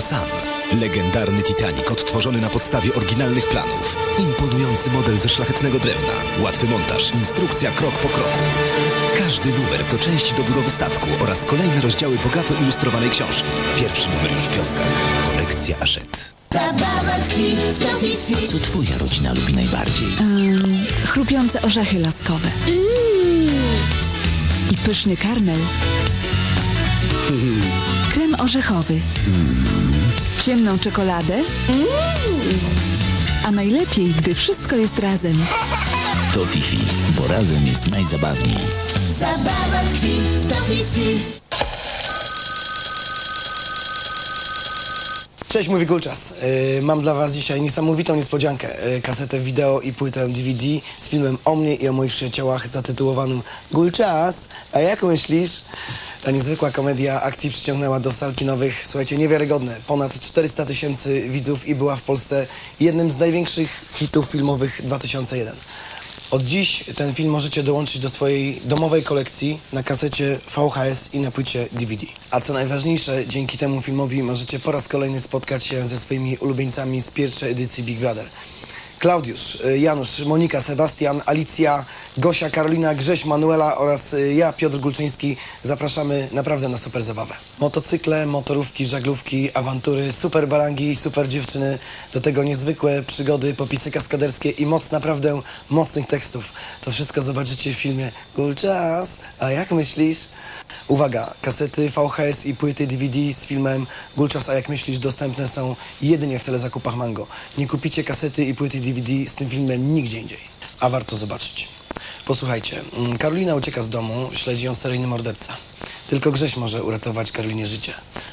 sam. Legendarny Titanic odtworzony na podstawie oryginalnych planów. Imponujący model ze szlachetnego drewna. Łatwy montaż, instrukcja krok po kroku. Każdy numer to część do budowy statku oraz kolejne rozdziały bogato ilustrowanej książki. Pierwszy numer już w kioskach. Kolekcja Aszet. Zabawa tkwi w Tofifi. Co twoja rodzina lubi najbardziej? Chrupiące orzechy laskowe. I pyszny karmel. Krem orzechowy. Ciemną czekoladę. A najlepiej, gdy wszystko jest razem. To Fifi, bo razem jest najzabawniej. Zabawa tkwi w Tofifi. Cześć, mówi Gulczas. Yy, mam dla Was dzisiaj niesamowitą niespodziankę. Yy, kasetę wideo i płytę DVD z filmem o mnie i o moich przyjaciołach zatytułowanym Gulczas. A jak myślisz? Ta niezwykła komedia akcji przyciągnęła do sal kinowych, słuchajcie, niewiarygodne. Ponad 400 tysięcy widzów i była w Polsce jednym z największych hitów filmowych 2001. Od dziś ten film możecie dołączyć do swojej domowej kolekcji na kasecie VHS i na płycie DVD. A co najważniejsze, dzięki temu filmowi możecie po raz kolejny spotkać się ze swoimi ulubieńcami z pierwszej edycji Big Brother. Klaudiusz, Janusz, Monika, Sebastian, Alicja, Gosia, Karolina, Grześ, Manuela oraz y, ja, Piotr Gulczyński zapraszamy naprawdę na super zabawę. Motocykle, motorówki, żaglówki, awantury, super barangi, super dziewczyny, do tego niezwykłe przygody, popisy kaskaderskie i moc naprawdę mocnych tekstów. To wszystko zobaczycie w filmie Gulczas. A jak myślisz? Uwaga, kasety VHS i płyty DVD z filmem Gulczas, a jak myślisz, dostępne są jedynie w telezakupach Mango. Nie kupicie kasety i płyty DVD z tym filmem nigdzie indziej, a warto zobaczyć. Posłuchajcie, mm, Karolina ucieka z domu, śledzi ją seryjny morderca. Tylko Grześ może uratować Karolinie życie.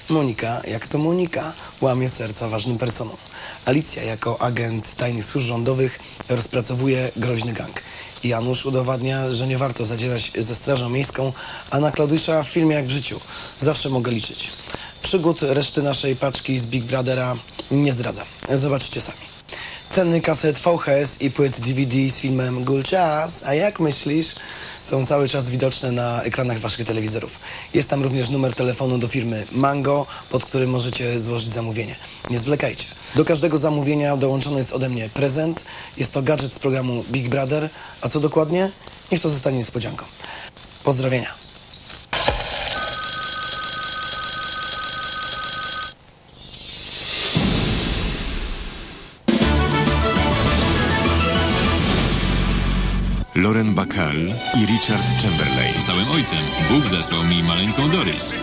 Monika, jak to Monika, łamie serca ważnym personom. Alicja, jako agent tajnych służb rządowych, rozpracowuje groźny gang. Janusz udowadnia, że nie warto zadzierać ze Strażą Miejską, a na Klaudysza w filmie jak w życiu. Zawsze mogę liczyć. Przygód reszty naszej paczki z Big Brothera nie zdradzam. Zobaczycie sami. Ceny kaset VHS i płyt DVD z filmem Gulczas, a jak myślisz, są cały czas widoczne na ekranach waszych telewizorów. Jest tam również numer telefonu do firmy Mango, pod którym możecie złożyć zamówienie. Nie zwlekajcie. Do każdego zamówienia dołączony jest ode mnie prezent. Jest to gadżet z programu Big Brother. A co dokładnie? Niech to zostanie niespodzianką. Pozdrowienia. Lauren Bacall i Richard Chamberlain. Zostałem ojcem. Bóg zesłał mi maleńką Doris.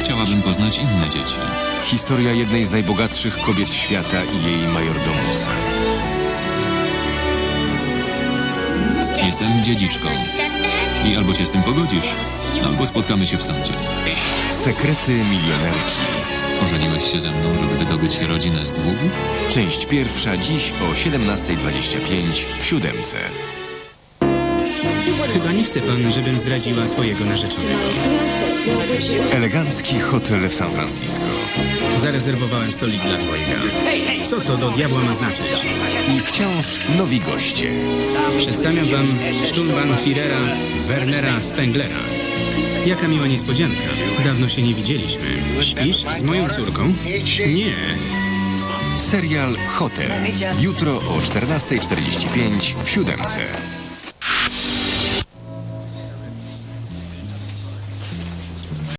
Chciałabym poznać inne dzieci. Historia jednej z najbogatszych kobiet świata i jej majordomusa. Jestem dziedziczką. I albo się z tym pogodzisz, albo spotkamy się w sądzie. Sekrety milionerki. Ożeniłeś się ze mną, żeby wydobyć rodzinę z długów? Część pierwsza dziś o 17.25 w siódemce. Nie chce pan, żebym zdradziła swojego narzeczonego. Elegancki hotel w San Francisco. Zarezerwowałem stolik dla dwojga. Co to do diabła ma znaczyć? I wciąż nowi goście. Przedstawiam wam Sturmbannführera Wernera Spenglera. Jaka miła niespodzianka. Dawno się nie widzieliśmy. Śpisz z moją córką? Nie. Serial Hotel. Jutro o 14.45 w siódemce.